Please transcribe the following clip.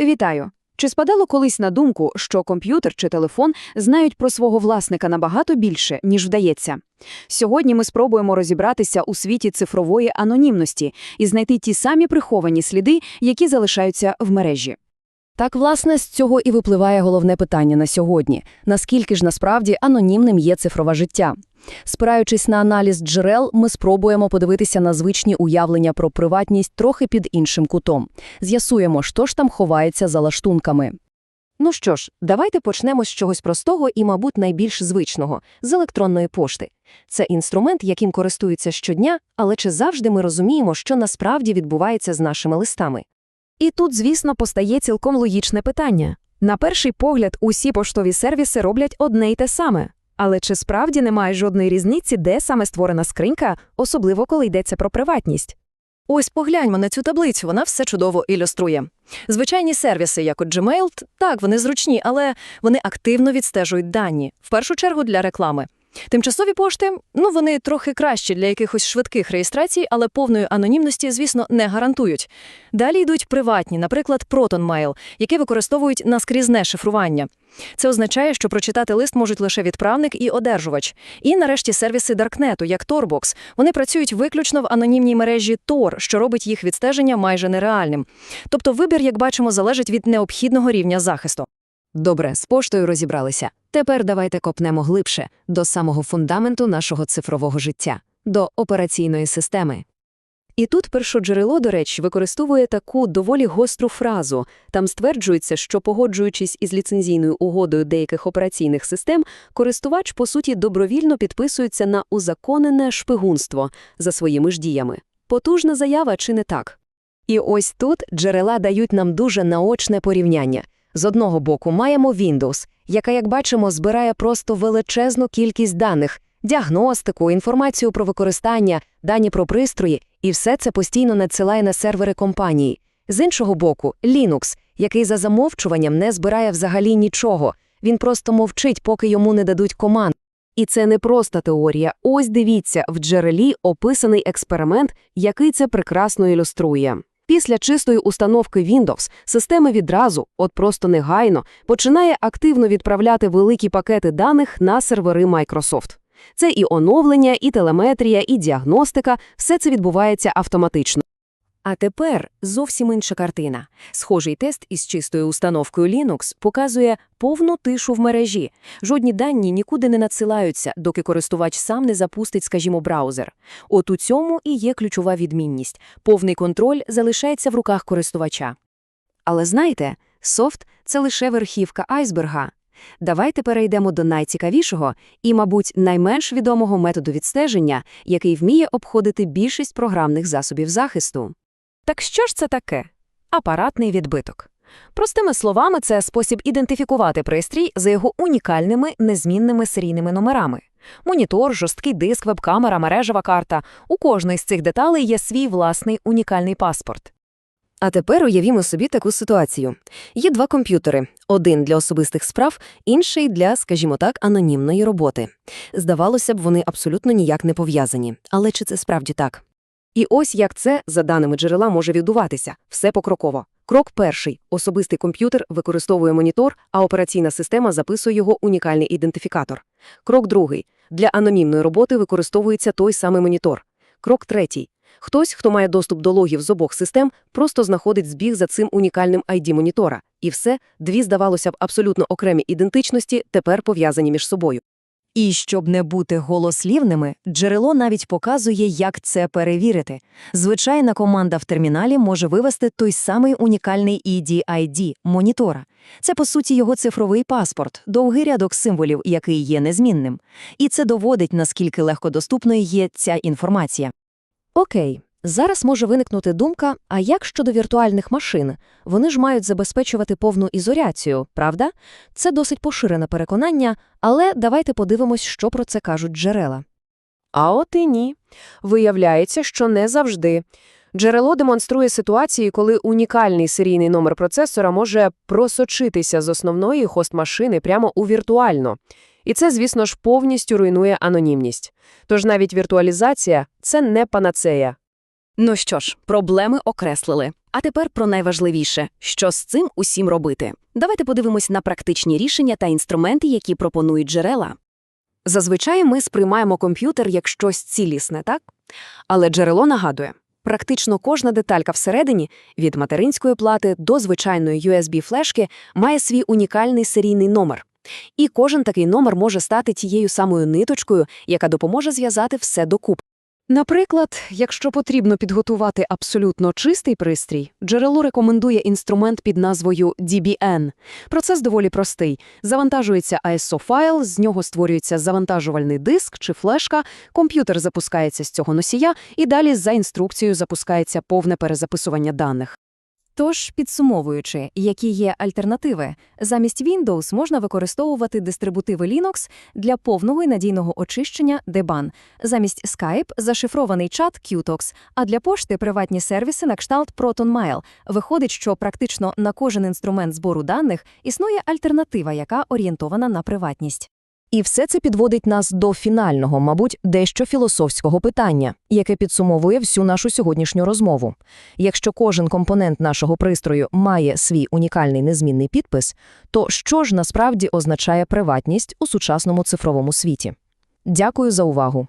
Вітаю! Чи спадало колись на думку, що комп'ютер чи телефон знають про свого власника набагато більше, ніж вдається? Сьогодні ми спробуємо розібратися у світі цифрової анонімності і знайти ті самі приховані сліди, які залишаються в мережі. Так, власне, з цього і випливає головне питання на сьогодні. Наскільки ж насправді анонімним є цифрове життя? Спираючись на аналіз джерел, ми спробуємо подивитися на звичні уявлення про приватність трохи під іншим кутом. З'ясуємо, що ж там ховається за лаштунками. Ну що ж, давайте почнемо з чогось простого і, мабуть, найбільш звичного – з електронної пошти. Це інструмент, яким користуються щодня, але чи завжди ми розуміємо, що насправді відбувається з нашими листами? І тут, звісно, постає цілком логічне питання. На перший погляд, усі поштові сервіси роблять одне й те саме. Але чи справді немає жодної різниці, де саме створена скринька, особливо коли йдеться про приватність? Ось погляньмо на цю таблицю, вона все чудово ілюструє. Звичайні сервіси, як от Gmail, так, вони зручні, але вони активно відстежують дані, в першу чергу для реклами. Тимчасові пошти, ну вони трохи кращі для якихось швидких реєстрацій, але повної анонімності, звісно, не гарантують. Далі йдуть приватні, наприклад, ProtonMail, які використовують наскрізне шифрування. Це означає, що прочитати лист можуть лише відправник і одержувач. І нарешті сервіси Даркнету, як Torbox, вони працюють виключно в анонімній мережі Tor, що робить їх відстеження майже нереальним. Тобто вибір, як бачимо, залежить від необхідного рівня захисту. Добре, з поштою розібралися. Тепер давайте копнемо глибше, до самого фундаменту нашого цифрового життя, до операційної системи. І тут першоджерело, до речі, використовує таку доволі гостру фразу. Там стверджується, що, погоджуючись із ліцензійною угодою деяких операційних систем, користувач, по суті, добровільно підписується на узаконене шпигунство за своїми ж діями. Потужна заява чи не так? І ось тут джерела дають нам дуже наочне порівняння. З одного боку маємо Windows, яка, як бачимо, збирає просто величезну кількість даних, діагностику, інформацію про використання, дані про пристрої, і все це постійно надсилає на сервери компанії. З іншого боку, Linux, який за замовчуванням не збирає взагалі нічого. Він просто мовчить, поки йому не дадуть команд. І це не просто теорія. Ось дивіться, в джерелі описаний експеримент, який це прекрасно ілюструє. Після чистої установки Windows система відразу, от просто негайно, починає активно відправляти великі пакети даних на сервери Microsoft. Це і оновлення, і телеметрія, і діагностика – все це відбувається автоматично. А тепер зовсім інша картина. Схожий тест із чистою установкою Linux показує повну тишу в мережі. Жодні дані нікуди не надсилаються, доки користувач сам не запустить, скажімо, браузер. От у цьому і є ключова відмінність. Повний контроль залишається в руках користувача. Але знаєте, софт – це лише верхівка айсберга. Давайте перейдемо до найцікавішого і, мабуть, найменш відомого методу відстеження, який вміє обходити більшість програмних засобів захисту. Так що ж це таке? Апаратний відбиток. Простими словами, це спосіб ідентифікувати пристрій за його унікальними незмінними серійними номерами. Монітор, жорсткий диск, веб-камера, мережева карта – у кожної з цих деталей є свій власний унікальний паспорт. А тепер уявімо собі таку ситуацію. Є два комп'ютери. Один для особистих справ, інший для, скажімо так, анонімної роботи. Здавалося б, вони абсолютно ніяк не пов'язані. Але чи це справді так? І ось як це, за даними джерела, може відбуватися. Все покроково. Крок перший. Особистий комп'ютер використовує монітор, а операційна система записує його унікальний ідентифікатор. Крок другий. Для анонімної роботи використовується той самий монітор. Крок третій. Хтось, хто має доступ до логів з обох систем, просто знаходить збіг за цим унікальним ID монітора. І все, дві, здавалося б, абсолютно окремі ідентичності тепер пов'язані між собою. І щоб не бути голослівними, джерело навіть показує, як це перевірити. Звичайна команда в терміналі може вивести той самий унікальний ED-ID – монітора. Це, по суті, його цифровий паспорт, довгий рядок символів, який є незмінним. І це доводить, наскільки легкодоступною є ця інформація. Окей, зараз може виникнути думка, а як щодо віртуальних машин? Вони ж мають забезпечувати повну ізоляцію, правда? Це досить поширене переконання, але давайте подивимось, що про це кажуть джерела. А от і ні. Виявляється, що не завжди. Джерело демонструє ситуації, коли унікальний серійний номер процесора може просочитися з основної хост-машини прямо у віртуальну. І це, звісно ж, повністю руйнує анонімність. Тож навіть віртуалізація – це не панацея. Ну що ж, проблеми окреслили. А тепер про найважливіше – що з цим усім робити. Давайте подивимось на практичні рішення та інструменти, які пропонують джерела. Зазвичай ми сприймаємо комп'ютер як щось цілісне, так? Але джерело нагадує, практично кожна деталька всередині, від материнської плати до звичайної USB-флешки, має свій унікальний серійний номер. І кожен такий номер може стати тією самою ниточкою, яка допоможе зв'язати все докупи. Наприклад, якщо потрібно підготувати абсолютно чистий пристрій, джерело рекомендує інструмент під назвою DBN. Процес доволі простий. Завантажується ISO-файл, з нього створюється завантажувальний диск чи флешка, комп'ютер запускається з цього носія, і далі за інструкцією запускається повне перезаписування даних. Тож, підсумовуючи, які є альтернативи, замість Windows можна використовувати дистрибутиви Linux для повного і надійного очищення Debian, замість Skype – зашифрований чат Qtox, а для пошти – приватні сервіси на кшталт ProtonMail. Виходить, що практично на кожен інструмент збору даних існує альтернатива, яка орієнтована на приватність. І все це підводить нас до фінального, мабуть, дещо філософського питання, яке підсумовує всю нашу сьогоднішню розмову. Якщо кожен компонент нашого пристрою має свій унікальний незмінний підпис, то що ж насправді означає приватність у сучасному цифровому світі? Дякую за увагу.